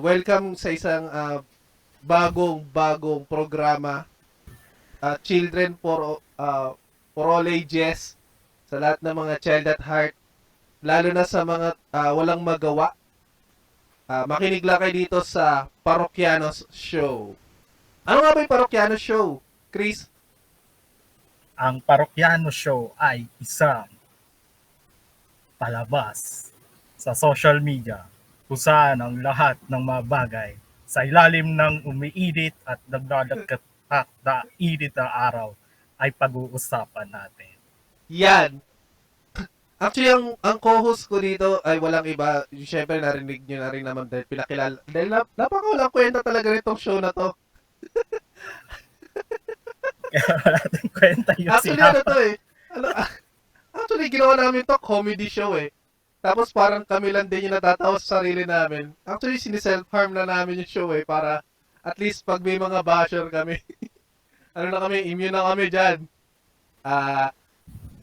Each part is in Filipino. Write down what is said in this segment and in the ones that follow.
welcome sa isang ah, bagong bagong programa ah, Children for ah, for all ages sa lahat ng mga child at heart lalo na sa mga ah, walang magawa. Ah, makinig lang kayo dito sa Parokyanos Show. Ano nga ba yung Parokyanos Show? Chris? ang Parokyano Show ay isang palabas sa social media kung saan ang lahat ng mga bagay sa ilalim ng umiinit at nagdadagkat na init na araw ay pag-uusapan natin. Yan. Actually, ang, ang co-host ko dito ay walang iba. Siyempre, narinig nyo na rin naman dahil pinakilala. Dahil nap napakawalang kwenta talaga nitong show na to. Kaya wala natin kwenta yung Actually, ano sinabi. to eh. Ano, ah, actually, ginawa namin to comedy show eh. Tapos parang kami lang din yung natatawa sa sarili namin. Actually, siniself-harm na namin yung show eh. Para at least pag may mga basher kami. ano na kami, immune na kami dyan. Ah,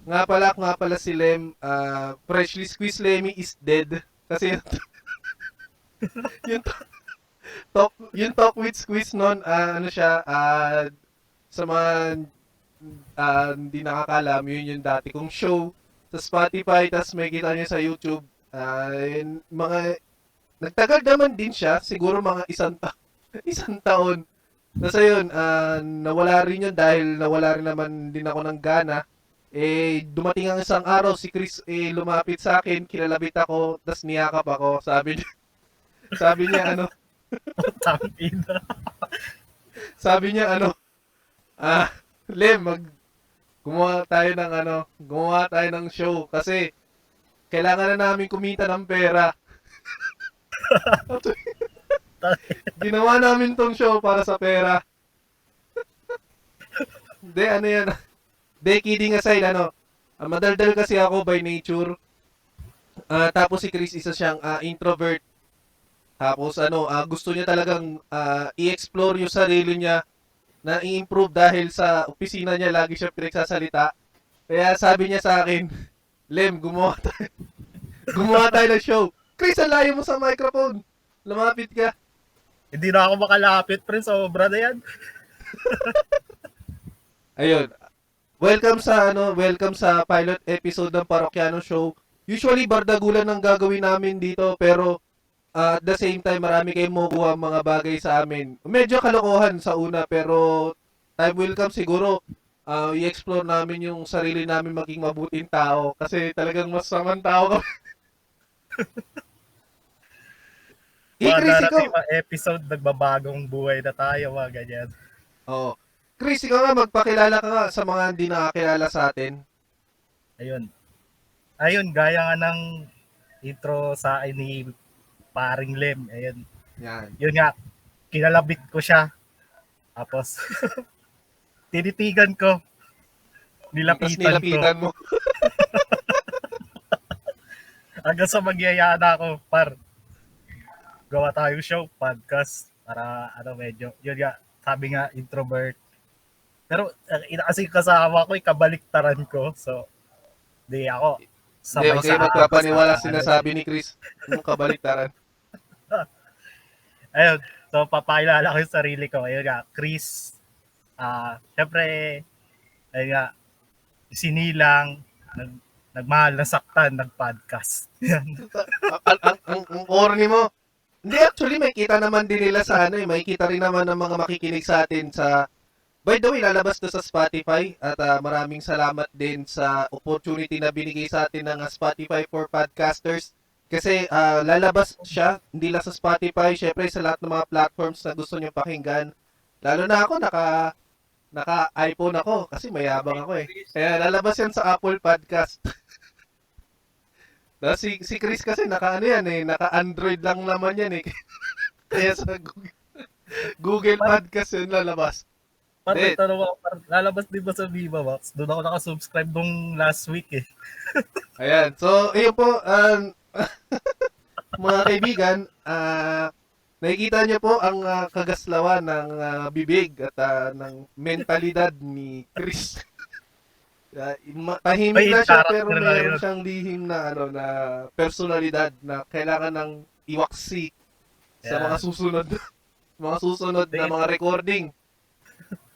nga pala, nga pala si Lem, ah, freshly squeezed Lemmy is dead. Kasi yung, yung talk, yung talk with squeeze nun, ah, ano siya, ah, sa mga ah, hindi nakakalam, yun yung dati kong show sa Spotify, tas may kita niyo sa YouTube. Yun, mga, nagtagal naman din siya, siguro mga isang, ta- isang taon. Nasa yun, ah, nawala rin yun dahil nawala rin naman din ako ng gana. Eh, dumating ang isang araw, si Chris eh, lumapit sa akin, kilalabit ako, tas niyakap ako. Sabi niya, sabi niya ano, sabi niya ano, ah, Lem, mag, gumawa tayo ng ano, gumawa tayo ng show kasi kailangan na namin kumita ng pera. Ginawa namin tong show para sa pera. Hindi, ano yan. Hindi, kidding aside, ano, ah, madaldal kasi ako by nature. Ah, tapos si Chris, isa siyang ah, introvert. Tapos ano, ah, gusto niya talagang ah, i-explore yung sarili niya na i-improve dahil sa opisina niya lagi siya pinagsasalita. Kaya sabi niya sa akin, Lem, gumawa tayo. gumawa tayo ng show. Chris, ang layo mo sa microphone. Lumapit ka. Hindi na ako makalapit, pre. Sobra na yan. Ayun. Welcome sa ano, welcome sa pilot episode ng Parokyano Show. Usually bardagulan ang gagawin namin dito pero ah, at the same time marami kayong makukuha mga bagay sa amin. Medyo kalokohan sa una pero time will come siguro ah, i-explore namin yung sarili namin maging mabuting tao kasi talagang masamang tao kami. Eh, Mga darating mga episode, nagbabagong buhay na tayo, mga ganyan. Oo. Chris, ikaw nga magpakilala ka nga sa mga hindi nakakilala sa atin. Ayun. Ayun, gaya nga ng intro sa ni Paring Lem. Ayun. Yan. Yun nga, kinalabit ko siya. Tapos, tinitigan ko. Tapos Nilapitan, nilapitan mo. ko. Hanggang sa magyayaan ako, par. Gawa tayo show, podcast. Para, ano, medyo, yun nga, sabi nga, introvert. Pero, uh, kasi kasama ko, ikabaliktaran ko. So, di ako. Hindi, huwag kayo sa- magpapaniwala sa- sinasabi ni Chris. Yung kabaliktaran. Ayun, so papakilala ko yung sarili ko. Ayun nga, Chris. Ah, syempre, ayun nga, sinilang, nag, nagmahal, nasaktan, nag-podcast. Yan. ang, corny mo. Hindi, actually, may kita naman din nila sa ano eh. May kita rin naman ng mga makikinig sa atin sa... By the way, lalabas to sa Spotify at ah, maraming salamat din sa opportunity na binigay sa atin ng ah, Spotify for Podcasters. Kasi ah, lalabas siya, hindi lang sa Spotify, syempre sa lahat ng mga platforms na gusto nyo pakinggan. Lalo na ako, naka naka iPhone ako kasi mayabang ako eh. Kaya lalabas yan sa Apple Podcast. Tapos si, si Chris kasi naka ano yan eh, naka Android lang naman yan eh. Kaya sa Google, Google Podcast yun lalabas. Parang Hindi. tanong ako, lalabas din ba sa Viva Max? Doon ako nakasubscribe nung last week eh. Ayan. So, ayun po, um, mga kaibigan, ah, nakikita niyo po ang ah, kagaslawan ng ah, bibig at ah, ng mentalidad ni Chris. Ah, tahimik na siya pero meron siyang lihim na ano na personalidad na kailangan ng iwaksi sa Yeah. mga susunod mga susunod na mga recording.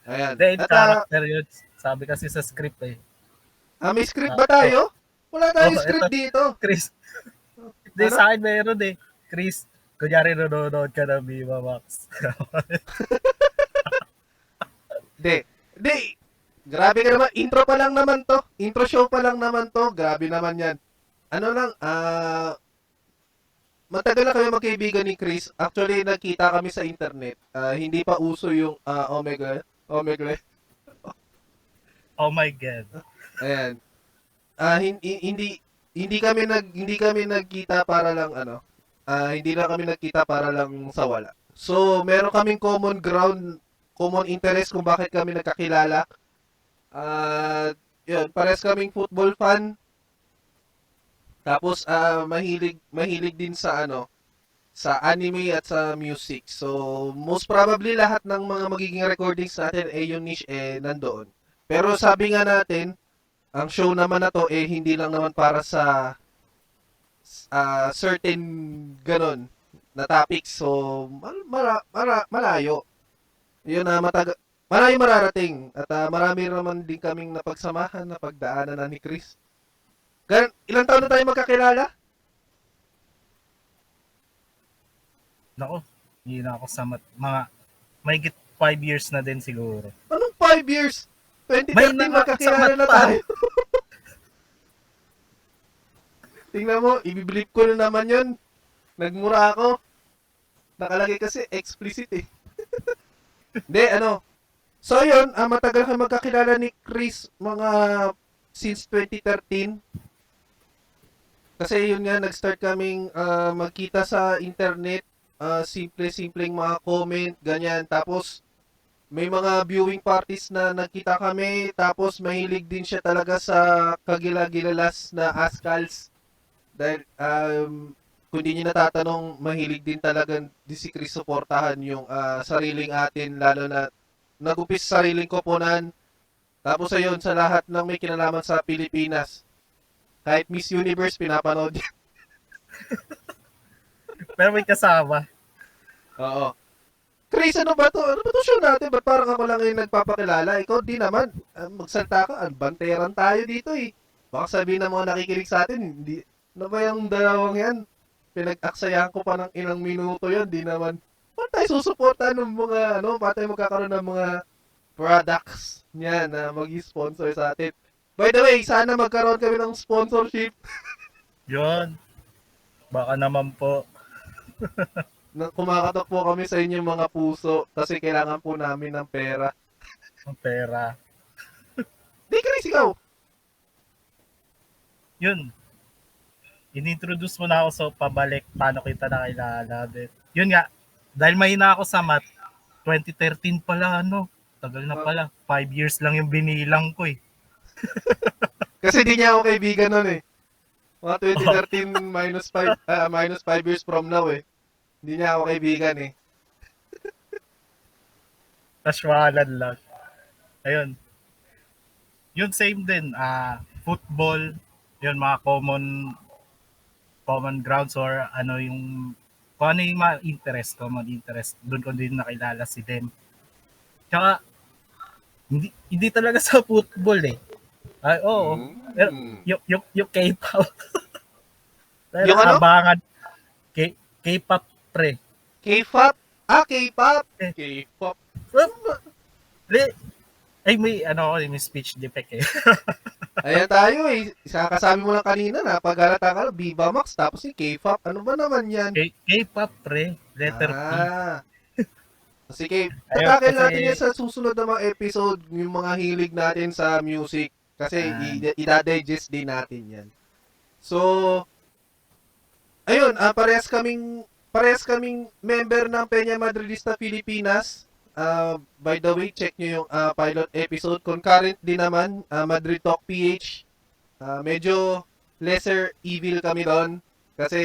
Ayan. Then, At, character yun. Sabi kasi sa script eh. ah, may script ba tayo? Wala tayong Oh, script ito. dito. Chris. Hindi, Ano? sa akin meron eh. Chris, kunyari nanonood ka ng Viva Max. Hindi. Hindi. Grabe ka naman. Intro pa lang naman to. Intro show pa lang naman to. Grabe naman yan. Ano lang, ah... matagal na kami magkaibigan ni Chris. Actually, nagkita kami sa internet. Ah, hindi pa uso yung ah, Omega. Omega. oh my God. Ayan. Ah, hindi hindi hindi kami nag hindi kami nagkita para lang ano. Ah, hindi lang kami nagkita para lang sa wala. So, meron kaming common ground, common interest kung bakit kami nagkakilala. Ah, yun, pares kaming football fan. Tapos ah mahilig mahilig din sa ano sa anime at sa music. So, most probably lahat ng mga magiging recordings natin eh yung niche eh nandoon. Pero sabi nga natin, ang show naman na to eh hindi lang naman para sa ah, certain ganon na topics. So, mara, mara, malayo. Yun na mataga malayo mararating at ah, marami naman din kaming napagsamahan na pagdaanan na ni Chris. Gan ilang taon na tayo magkakilala? Nako, hindi na ako sa mat. Mga, may 5 years na din siguro. Anong 5 years? 2013 May na- magkakilala sa na tayo. Tingnan mo, ibibilip ko na naman yun. Nagmura ako. Nakalagay kasi explicit eh. Hindi, ano. So yun, ah, matagal kami magkakilala ni Chris mga since 2013. Kasi yun nga, nag-start kaming ah, magkita sa internet. ah, simple-simpleng mga comment, ganyan. Tapos, may mga viewing parties na nagkita kami. Tapos, mahilig din siya talaga sa kagila-gilalas na Ascals. Dahil, um, kung di niyo natatanong, mahilig din talaga di si Chris suportahan yung ah, sariling atin, lalo na nagupis sa sariling koponan. Tapos ayun, sa lahat ng may kinalaman sa Pilipinas. Kahit Miss Universe, pinapanood. Pero may kasama. Oo. Chris, ano ba to? Ano ba to show natin? Ba't parang ako lang yung nagpapakilala? Ikaw di naman. Ah, magsalta ka. Banteran tayo dito eh. Baka sabihin ng mga nakikinig sa atin, hindi, ano ba yung dalawang yan? Pinag-aksayahan ko pa ng ilang minuto yan. Di naman. Paano tayo susuporta ng mga, ano, paano tayo magkakaroon ng mga products niya na mag-sponsor sa atin. By the way, sana magkaroon kami ng sponsorship Yun. Baka naman po. kumakatok po kami sa inyong mga puso kasi kailangan po namin ng pera. Ang pera. Di, Chris, ikaw. Yun. Inintroduce mo na ako sa pabalik paano kita nakilala. Yun nga, dahil mahina ako sa math, 2013 pala ano, tagal na pala. 5 years lang yung binilang ko eh. Kasi di niya ako kaibigan nun eh. Mga 2013 minus 5 ah, minus 5 years from now eh. Hindi niya ako kaibigan eh. Casualan lang. Ayun. Yun same din, ah football, yun mga common common grounds or ano yung kung ano yung mga interest, common interest, doon ko din nakilala si Dem. Tsaka, hindi, hindi talaga sa football eh. Ay, oo. Pero, Mm. yung, yung, yung K-pop. Pero Yung ano? Abangan. K, K-pop pre. K-pop? Ah, K-pop. Eh. K-pop. Ay, may, ano, may speech defect eh. Ayan tayo eh. Isa kasabi mo lang kanina na paghalata ka, Viva Max, tapos si K-pop. Ano ba naman yan? K- K-pop pre, letter P. ah. Sige, Ayun, tatakin kasi- natin yan sa susunod na mga episode, yung mga hilig natin sa music. Kasi Ah. i- ida-digest din natin yan. So, ayun, ah, parehas kaming, parehas kaming member ng Peña Madridista Pilipinas. Ah, by the way, check nyo yung ah, pilot episode. Concurrent din naman, ah, Madrid Talk PH. Ah, medyo lesser evil kami doon. Kasi,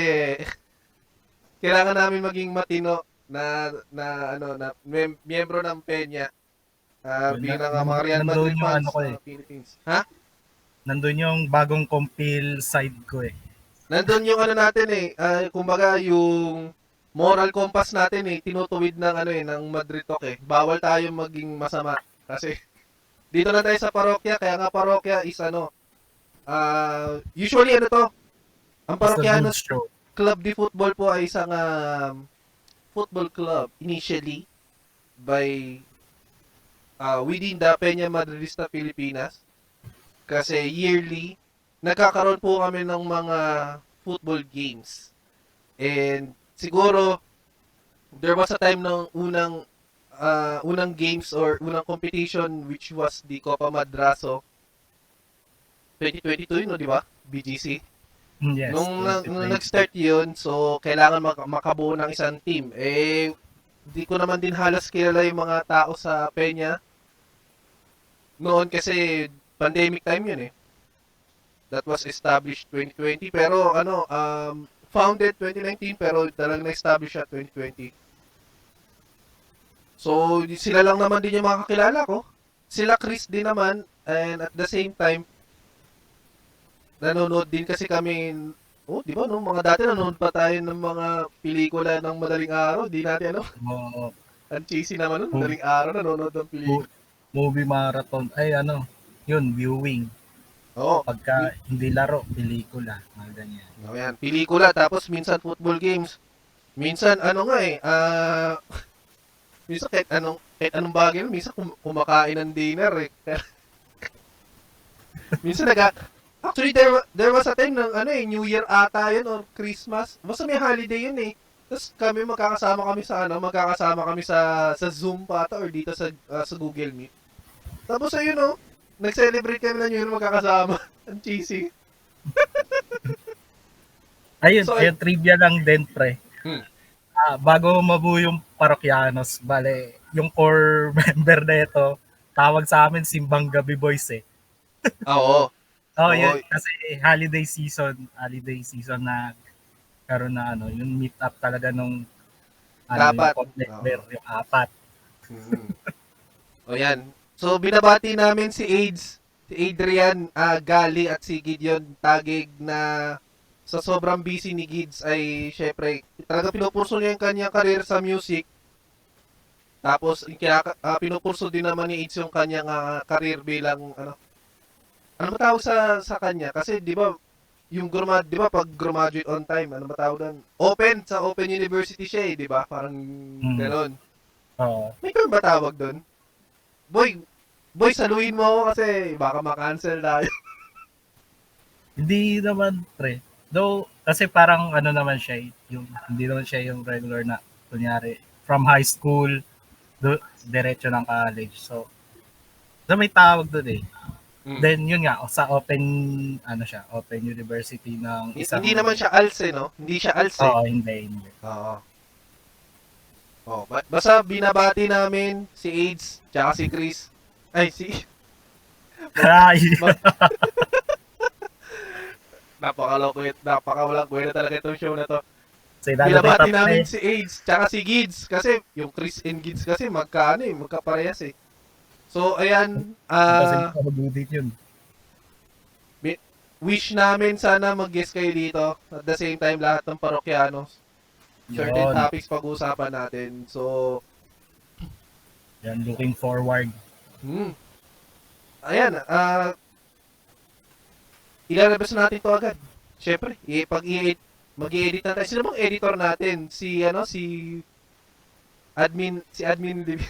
kailangan namin maging matino na na ano na mem- miyembro ng Peña uh, bilang uh, mga Real Madrid fans ano ko eh. Philippines. Ha? Nandun yung bagong compile side ko eh. Nandun yung ano natin eh, ah, kumbaga yung moral compass natin eh, tinutuwid ng ano eh, ng Madrid Talk eh. Bawal tayo maging masama. Kasi, dito na tayo sa parokya, kaya nga parokya is ano, ah usually ano to, ang show. Club de Football po ay isang um, football club initially by uh, within the Peña Madridista Pilipinas. Kasi yearly, nagkakaroon po kami ng mga football games. And siguro, there was a time ng unang uh, unang games or unang competition which was the Copa Madraso 2022 no, di ba? BGC. Yes. nung, na- yes, nung yes. nag-start yun, so kailangan mak- makabuo ng isang team. Eh, di ko naman din halos kilala yung mga tao sa Peña. Noon kasi pandemic time yun eh. That was established 2020. Pero ano, um, founded 2019 pero talagang na-establish siya 2020. So, sila lang naman din yung mga kakilala ko. Sila Chris din naman and at the same time nanonood din kasi kami Oh, di ba no? Mga dati nanonood pa tayo ng mga pelikula ng madaling araw. Di natin ano, Mo- ang cheesy naman nun. Madaling araw nanonood ng pelikula. movie marathon. Ay, ano, yun, viewing. Oo. Pagka hindi laro, pelikula. Mga ganyan. Oh, yan. Pelikula, tapos minsan football games. Minsan, ano nga eh, ah, minsan kahit anong, kahit anong bagay, minsan kum- kumakain ng dinner eh. minsan naga, actually there, there was a time ng ano eh, New Year ata yun or Christmas. Basta may holiday yun eh. Tapos kami magkakasama kami sa ano, magkakasama kami sa sa Zoom pa ata or dito sa ah, sa Google Meet. Tapos ayun oh, nag-celebrate kami na New Year magkakasama. Ang cheesy. Ayun, So, ayun, trivia lang din, pre. Hmm. Ah, bago mabuo yung parokyanos, bale, yung core member na ito, tawag sa amin Simbang Gabi Boys eh. Oo. Oh, yun, kasi holiday season, holiday season na karon na ano, yung meet up talaga nung ano, Apat. yung member, yung apat. Mm. o yan. So, binabati namin si AIDS, si Adrian ah, Gali at si Gideon Tagig na sa sobrang busy ni Gids ay syempre talaga pinupurso niya yung kanyang career sa music. Tapos kinaka, ah, pinupurso din naman ni AIDS yung kanyang ah, career bilang ano ano ba tawag sa sa kanya? Kasi 'di ba yung grumad, 'di ba pag graduate on time, ano ba tawag doon? Open sa Open University siya eh, 'di ba? Parang gano'n. Oo. May term ba tawag doon? Boy, boy, saluhin mo ako kasi baka makancel tayo. Hindi naman, pre. Though, kasi parang ano naman siya, yung, hindi naman siya yung regular na, kunyari, from high school, do, diretso ng college. So, so may tawag doon eh. Mm. Then, yun nga, sa open, ano siya, open university ng isang... Hindi naman siya ALS eh, no? Hindi siya ALS eh. Oo, hindi, hindi. Oo. Oh, ba- basta binabati namin si AIDS, tsaka si Chris. Ay, si... Ay, Napakalokwit, napakawalang kwenta talaga itong show na to. Binabati na namin si AIDS, tsaka si Gids. Kasi yung Chris and Gids kasi magkaano eh, magkaparehas eh. So, ayan, yun. wish namin sana mag-guest kayo dito. At the same time, lahat ng parokyanos. Certain Yun. topics pag-uusapan natin. So, Yan, looking forward. hmm. Ayan, ah... ilalabas natin to agad. Siyempre, i- pag i mag-i-edit na tayo. Sino bang editor natin? Si, ano, si... Admin, si Admin Levin.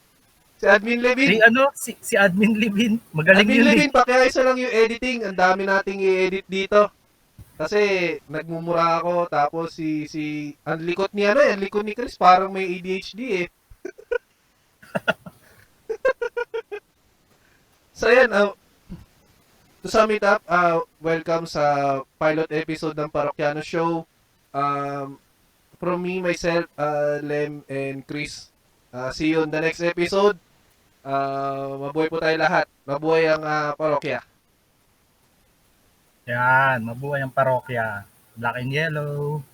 si Admin Levin. Si ano, si, si Admin Livin, magaling Admin yun eh. Levin, pakiayos na lang yung editing. Ang dami nating i-edit dito. Kasi nagmumura ako tapos si si ang likot ni ano, ang likot ni Chris parang may ADHD eh. so yan, uh, to sum it up, uh, welcome sa pilot episode ng Parokyano Show. Um, from me, myself, uh, Lem, and Chris. Uh, see you on the next episode. Uh, mabuhay po tayo lahat. Mabuhay ang uh, parokya. Yan, mabuhay ang parokya. Black and yellow.